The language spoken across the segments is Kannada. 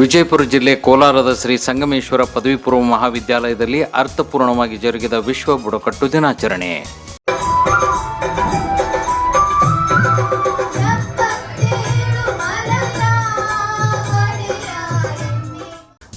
ವಿಜಯಪುರ ಜಿಲ್ಲೆ ಕೋಲಾರದ ಶ್ರೀ ಸಂಗಮೇಶ್ವರ ಪದವಿ ಪೂರ್ವ ಮಹಾವಿದ್ಯಾಲಯದಲ್ಲಿ ಅರ್ಥಪೂರ್ಣವಾಗಿ ಜರುಗಿದ ವಿಶ್ವ ಬುಡಕಟ್ಟು ದಿನಾಚರಣೆ.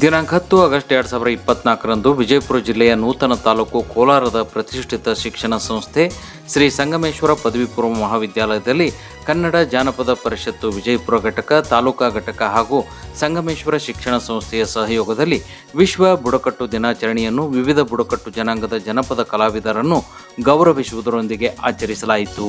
ದಿನಾಂಕ ಹತ್ತು ಆಗಸ್ಟ್ ಎರಡ್ ಸಾವಿರದ ಇಪ್ಪತ್ನಾಲ್ಕರಂದು ವಿಜಯಪುರ ಜಿಲ್ಲೆಯ ನೂತನ ತಾಲೂಕು ಕೋಲಾರದ ಪ್ರತಿಷ್ಠಿತ ಶಿಕ್ಷಣ ಸಂಸ್ಥೆ ಶ್ರೀ ಸಂಗಮೇಶ್ವರ ಪದವಿ ಪೂರ್ವ ಮಹಾವಿದ್ಯಾಲಯದಲ್ಲಿ ಕನ್ನಡ ಜಾನಪದ ಪರಿಷತ್ತು ವಿಜಯಪುರ ಘಟಕ, ತಾಲೂಕಾ ಘಟಕ ಹಾಗೂ ಸಂಗಮೇಶ್ವರ ಶಿಕ್ಷಣ ಸಂಸ್ಥೆಯ ಸಹಯೋಗದಲ್ಲಿ ವಿಶ್ವ ಬುಡಕಟ್ಟು ದಿನಾಚರಣೆಯನ್ನು ವಿವಿಧ ಬುಡಕಟ್ಟು ಜನಾಂಗದ ಜನಪದ ಕಲಾವಿದರನ್ನು ಗೌರವಿಸುವುದರೊಂದಿಗೆ ಆಚರಿಸಲಾಯಿತು.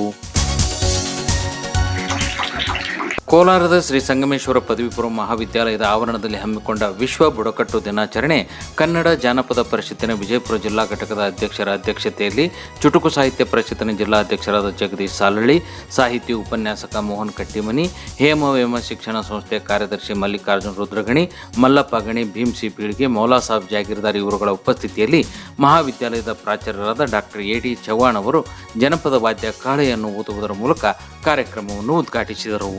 ಕೋಲಾರದ ಶ್ರೀ ಸಂಗಮೇಶ್ವರ ಪದವಿಪೂರ್ವ ಮಹಾವಿದ್ಯಾಲಯದ ಆವರಣದಲ್ಲಿ ಹಮ್ಮಿಕೊಂಡ ವಿಶ್ವ ಬುಡಕಟ್ಟು ದಿನಾಚರಣೆ, ಕನ್ನಡ ಜಾನಪದ ಪರಿಷತ್ತಿನ ವಿಜಯಪುರ ಜಿಲ್ಲಾ ಘಟಕದ ಅಧ್ಯಕ್ಷರ ಅಧ್ಯಕ್ಷತೆಯಲ್ಲಿ ಚುಟುಕು ಸಾಹಿತ್ಯ ಪರಿಷತ್ತಿನ ಜಿಲ್ಲಾಧ್ಯಕ್ಷರಾದ ಜಗದೀಶ್ ಸಾಲಳ್ಳಿ ಸಾಹಿತಿ ಉಪನ್ಯಾಸಕ ಮೋಹನ್ ಕಟ್ಟಿಮನಿ ಹೇಮವೇಮ ಶಿಕ್ಷಣ ಸಂಸ್ಥೆಯ ಕಾರ್ಯದರ್ಶಿ ಮಲ್ಲಿಕಾರ್ಜುನ್ ರುದ್ರಗಣಿ, ಮಲ್ಲಪ್ಪ ಗಣಿ ಭೀಮ್ ಸಿ ಪೀಳಿಗೆ, ಮೌಲಾ ಸಾಬ್ ಜಾಗೀರ್ದಾರ್ ಇವರುಗಳ ಉಪಸ್ಥಿತಿಯಲ್ಲಿ ಮಹಾವಿದ್ಯಾಲಯದ ಪ್ರಾಚಾರ್ಯರಾದ ಡಾಕ್ಟರ್ ಎ ಡಿ ಚವ್ಹಾಣ್ ಅವರು ಜನಪದ ವಾದ್ಯ ಕಾಳೆಯನ್ನು ಓದುವುದರ ಮೂಲಕ ಕಾರ್ಯಕ್ರಮವನ್ನು ಉದ್ಘಾಟಿಸಿದರು.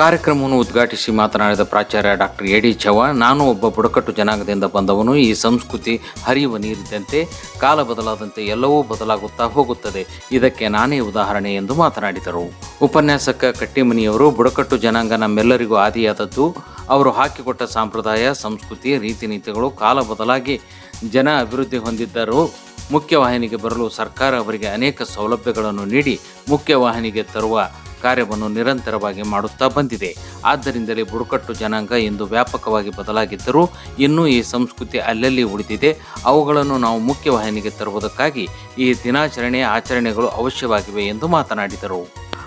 ಕಾರ್ಯಕ್ರಮವನ್ನು ಉದ್ಘಾಟಿಸಿ ಮಾತನಾಡಿದ ಪ್ರಾಚಾರ್ಯ ಡಾಕ್ಟರ್ ಎ ಡಿ ಚವ್ಹಾಣ್, ನಾನು ಒಬ್ಬ ಬುಡಕಟ್ಟು ಜನಾಂಗದಿಂದ ಬಂದವನು. ಈ ಸಂಸ್ಕೃತಿ ಹರಿಯುವ ನೀರಿದ್ದಂತೆ, ಕಾಲ ಬದಲಾದಂತೆ ಎಲ್ಲವೂ ಬದಲಾಗುತ್ತಾ ಹೋಗುತ್ತದೆ. ಇದಕ್ಕೆ ನಾನೇ ಉದಾಹರಣೆ ಎಂದು ಮಾತನಾಡಿದರು. ಉಪನ್ಯಾಸಕ ಕಟ್ಟಿಮನಿಯವರು, ಬುಡಕಟ್ಟು ಜನಾಂಗ ನಮ್ಮೆಲ್ಲರಿಗೂ ಆದಿಯಾದದ್ದು. ಅವರು ಹಾಕಿಕೊಟ್ಟ ಸಂಪ್ರದಾಯ, ಸಂಸ್ಕೃತಿ ರೀತಿ ನೀತಿಗಳು ಕಾಲ ಬದಲಾಗಿ ಜನ ಅಭಿವೃದ್ಧಿ ಹೊಂದಿದ್ದರು. ಮುಖ್ಯವಾಹಿನಿಗೆ ಬರಲು ಸರ್ಕಾರ ಅವರಿಗೆ ಅನೇಕ ಸೌಲಭ್ಯಗಳನ್ನು ನೀಡಿ ಮುಖ್ಯವಾಹಿನಿಗೆ ತರುವ ಕಾರ್ಯವನ್ನು ನಿರಂತರವಾಗಿ ಮಾಡುತ್ತಾ ಬಂದಿದೆ. ಆದ್ದರಿಂದಲೇ ಬುಡಕಟ್ಟು ಜನಾಂಗ ಇಂದು ವ್ಯಾಪಕವಾಗಿ ಬದಲಾಗಿದ್ದರೂ ಇನ್ನೂ ಈ ಸಂಸ್ಕೃತಿ ಅಲ್ಲಲ್ಲಿ ಉಳಿದಿದೆ. ಅವುಗಳನ್ನು ನಾವು ಮುಖ್ಯವಾಹಿನಿಗೆ ತರುವುದಕ್ಕಾಗಿ ಈ ದಿನಾಚರಣೆಯ ಆಚರಣೆಗಳು ಅವಶ್ಯವಾಗಿವೆ ಎಂದು ಮಾತನಾಡಿದರು.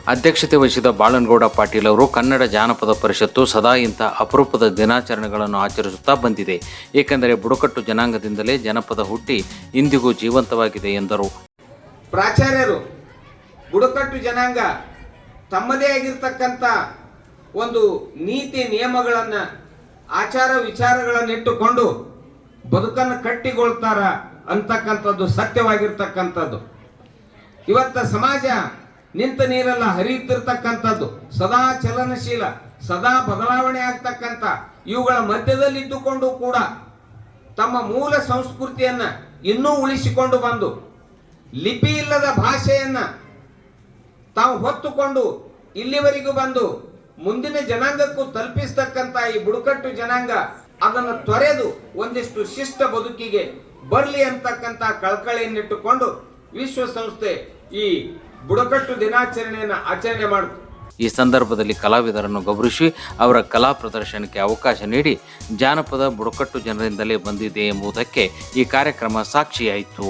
ಅಧ್ಯಕ್ಷತೆ ವಹಿಸಿದ ಬಾಳನಗೌಡ ಪಾಟೀಲ್ ಅವರು ಕನ್ನಡ ಜಾನಪದ ಪರಿಷತ್ತು ಸದಾ ಇಂಥ ಅಪರೂಪದ ದಿನಾಚರಣೆಗಳನ್ನು ಆಚರಿಸುತ್ತಾ ಬಂದಿದೆ. ಏಕೆಂದರೆ ಬುಡಕಟ್ಟು ಜನಾಂಗದಿಂದಲೇ ಜನಪದ ಹುಟ್ಟಿ ಇಂದಿಗೂ ಜೀವಂತವಾಗಿದೆ ಎಂದರು. ಪ್ರಾಚಾರ್ಯರು, ಬುಡಕಟ್ಟು ಜನಾಂಗ ತಮ್ಮದೇ ಆಗಿರ್ತಕ್ಕಂಥ ಒಂದು ನೀತಿ ನಿಯಮಗಳನ್ನು, ಆಚಾರ ವಿಚಾರಗಳನ್ನಿಟ್ಟುಕೊಂಡು ಬದುಕನ್ನು ಕಟ್ಟಿಕೊಳ್ತಾರ ಅಂತಕ್ಕಂಥದ್ದು ಸತ್ಯವಾಗಿರ್ತಕ್ಕಂಥದ್ದು. ಇವತ್ತ ಸಮಾಜ ನಿಂತ ನೀರೆಲ್ಲ ಹರಿಯುತ್ತಿರ್ತಕ್ಕಂಥದ್ದು, ಸದಾ ಚಲನಶೀಲ, ಸದಾ ಬದಲಾವಣೆ ಆಗ್ತಕ್ಕಂಥ ಇವುಗಳ ಮಧ್ಯದಲ್ಲಿದ್ದುಕೊಂಡು ಕೂಡ ತಮ್ಮ ಮೂಲ ಸಂಸ್ಕೃತಿಯನ್ನ ಇನ್ನೂ ಉಳಿಸಿಕೊಂಡು ಬಂದು ಲಿಪಿ ಇಲ್ಲದ ಭಾಷೆಯನ್ನ ತಾವು ಹೊತ್ತುಕೊಂಡು ಇಲ್ಲಿವರೆಗೂ ಬಂದು ಮುಂದಿನ ಜನಾಂಗಕ್ಕೂ ತಲುಪಿಸ್ತಕ್ಕಂತ ಈ ಬುಡಕಟ್ಟು ಜನಾಂಗ ಅದನ್ನು ತೊರೆದು ಒಂದಿಷ್ಟು ಶಿಷ್ಟ ಬದುಕಿಗೆ ಬರಲಿ ಅಂತಕ್ಕಂಥ ಕಳಕಳಿಯನ್ನಿಟ್ಟುಕೊಂಡು ವಿಶ್ವಸಂಸ್ಥೆ ಈ ಬುಡಕಟ್ಟು ದಿನಾಚರಣೆಯನ್ನು ಆಚರಣೆ ಮಾಡಿತು. ಈ ಸಂದರ್ಭದಲ್ಲಿ ಕಲಾವಿದರನ್ನು ಗೌರವಿಸಿ ಅವರ ಕಲಾ ಪ್ರದರ್ಶನಕ್ಕೆ ಅವಕಾಶ ನೀಡಿ ಜಾನಪದ ಬುಡಕಟ್ಟು ಜನರಿಂದಲೇ ಬಂದಿದೆ ಎಂಬುದಕ್ಕೆ ಈ ಕಾರ್ಯಕ್ರಮ ಸಾಕ್ಷಿಯಾಯಿತು.